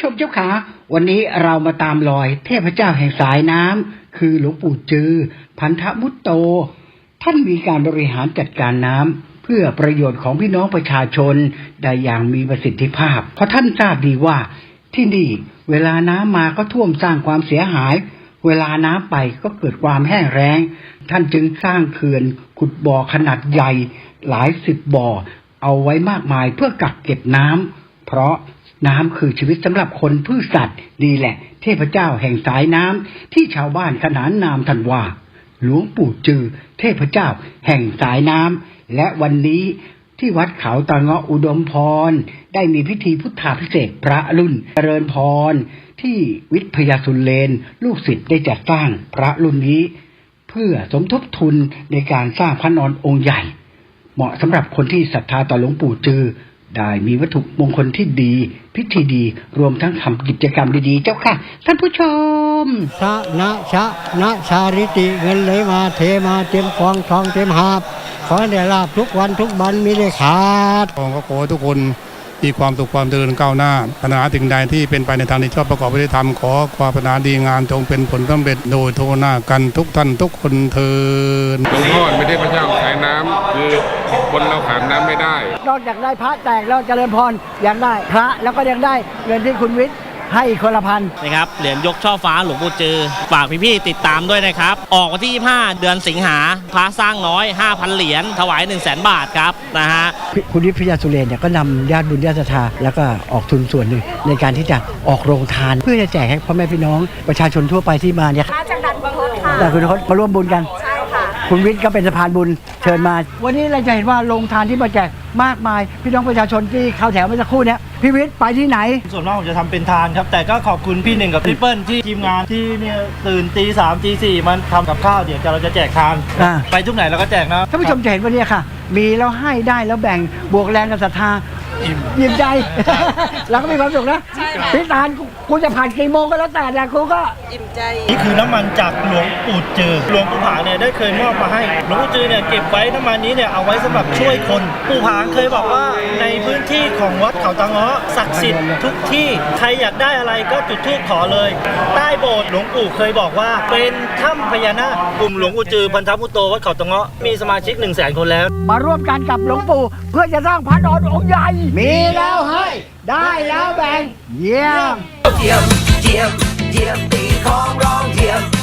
ชมเจ้าขา วันนี้เรามาตามรอยเทพเจ้าแห่งสายน้ำคือหลวงปู่จือ พันธมุตโต ท่านมีการบริหารจัดการน้ำเพื่อประโยชน์ของพี่น้องประชาชนได้อย่างมีประสิทธิภาพ เพราะท่านทราบดีว่าที่นี่เวลาน้ำมาก็ท่วมสร้างความเสียหาย เวลาน้ำไปก็เกิดความแห้งแล้งท่านจึงสร้างเขื่อนขุดบ่อขนาดใหญ่ หลายสิบบ่อ เอาไว้มากมายเพื่อกักเก็บน้ำ เพราะน้ำคือชีวิตสำหรับคนพืชสัตว์นี่แหละ เทพเจ้าแห่งสายน้ำที่ชาวบ้านขนานนามท่านว่า หลวงปู่จือ เทพเจ้า แห่งสายน้ำและวันนี้ที่วัดเขาตะเงาะอุดมพร ได้มีพิธีพุทธาพิเศษพระรุ่นเจริญพร ที่วิทยาสุนเลน ลูกศิษย์ได้จัดสร้างพระรุ่นนี้ เพื่อสมทบทุนในการสร้างพระนอนองค์ใหญ่ เหมาะสำหรับคนที่ศรัทธาต่อหลวงปู่จือ ได้มีวัตถุมงคลที่ดี พิธีดีรวมทั้งทำกิจกรรมดีๆ เจ้าค่ะ ท่านผู้ชมชะนะชะนะชาริติเงินไหลมาเทมาเต็มกองทองเต็มหาบขอให้ได้ลาบทุกวันทุกวันมีได้ขาดขอขอให้ทุกคน มีความสุขความเจริญก้าวหน้าปัญหาถึงใดที่เป็นไปในทางที่ชอบประกอบไปด้วยธรรมขอความปัญหาดีงานจงเป็นผลสำเร็จโดยโทหน้ากันทุกท่านทุกคนเทินหลวงพ่อไม่ได้พเจ้าสายน้ำคือคนเราขาดน้ำไม่ได้ นอกจากได้พระแตกแล้วเจริญพรยังได้พระแล้วก็ยังได้เงินที่คุณวิทย์ ให้คนละพัน นะครับเหรียญยกช่อฟ้าหลวงปู่จือฝากพี่ๆติดตามด้วยนะครับ ออกวันที่ 25 เดือนสิงหาพระสร้างน้อย 5,000 เหรียญถวาย 1 0 0 0 0แบาทครับนะฮะ คุณวิทย์พยาสุเรนเนี่ยก็นำญาติบุญญาติศรัทธาแล้วก็ออกทุนส่วนหนึ่งในการที่จะออกโรงทาน เพื่อจะแจกให้พ่อแม่พี่น้องประชาชนทั่วไปที่มาเนี่ยมาจากดันบางรถค่ะแต่คุณเขามาร่วมบุญกันใช่ ค่ะคุณวิทย์ก็เป็นสะพานบุญเชิญมา วันนี้เราจะเห็นว่าโรงทานที่มาแจกมากมาย พี่น้องประชาชนที่เข้าแถวเมื่อสักครู่เนี้ยพี่วิทย์ไปที่ไหน ส่วนมากผมจะทำเป็นทานครับ แต่ก็ขอบคุณพี่หนึ่งกับพี่เปิ้ลที่ทีมงานที่เนี่ยตื่นตีสามตีสี่มันทำกับข้าวเดี๋ยวจะเราจะแจกทาน อ่า ไปทุกไหนเราก็แจกนะท่านผู้ชมจะเห็นว่าเนี่ยค่ะ มีแล้วให้ได้แล้วแบ่งบวกแรงกับศรัทธา ยิ้มใจเราก็มีความสุขนะพี่ตาลกูจะผ่านกี่โมงก็แล้วแต่แต่กูก็นี่คือน้ำมันจากหลวงปู่เจอหลวงปู่ผางเนี่ยได้เคยมอบมาให้ หลวงปู่เจอเนี่ยเก็บไว้น้ำมันนี้เนี่ยเอาไว้สำหรับช่วยคน ปู่ผางเคยบอกว่าในพื้นที่ของวัดเขาตะเงาะศักดิ์สิทธิ์ทุกที่ใครอยากได้อะไรก็จุดธูปขอเลย ใต้โบสถ์หลวงปู่เคยบอกว่า เป็นถ้ำพญานาคกลุ่มหลวงปู่จือพันธพุตโตวัดเขาตะเงาะมีสมาชิก1นึ่งแสนคนแล้ว มาร่วมกันกับหลวงปู่เพื่อจะสร้างพระนอนองค์ใหญ่มีแล้วให้ ได้แล้วแบ่ง เยี่ยม เยี่ยมเยี่ยมเยี่ยมตีของร้องเยี่ยม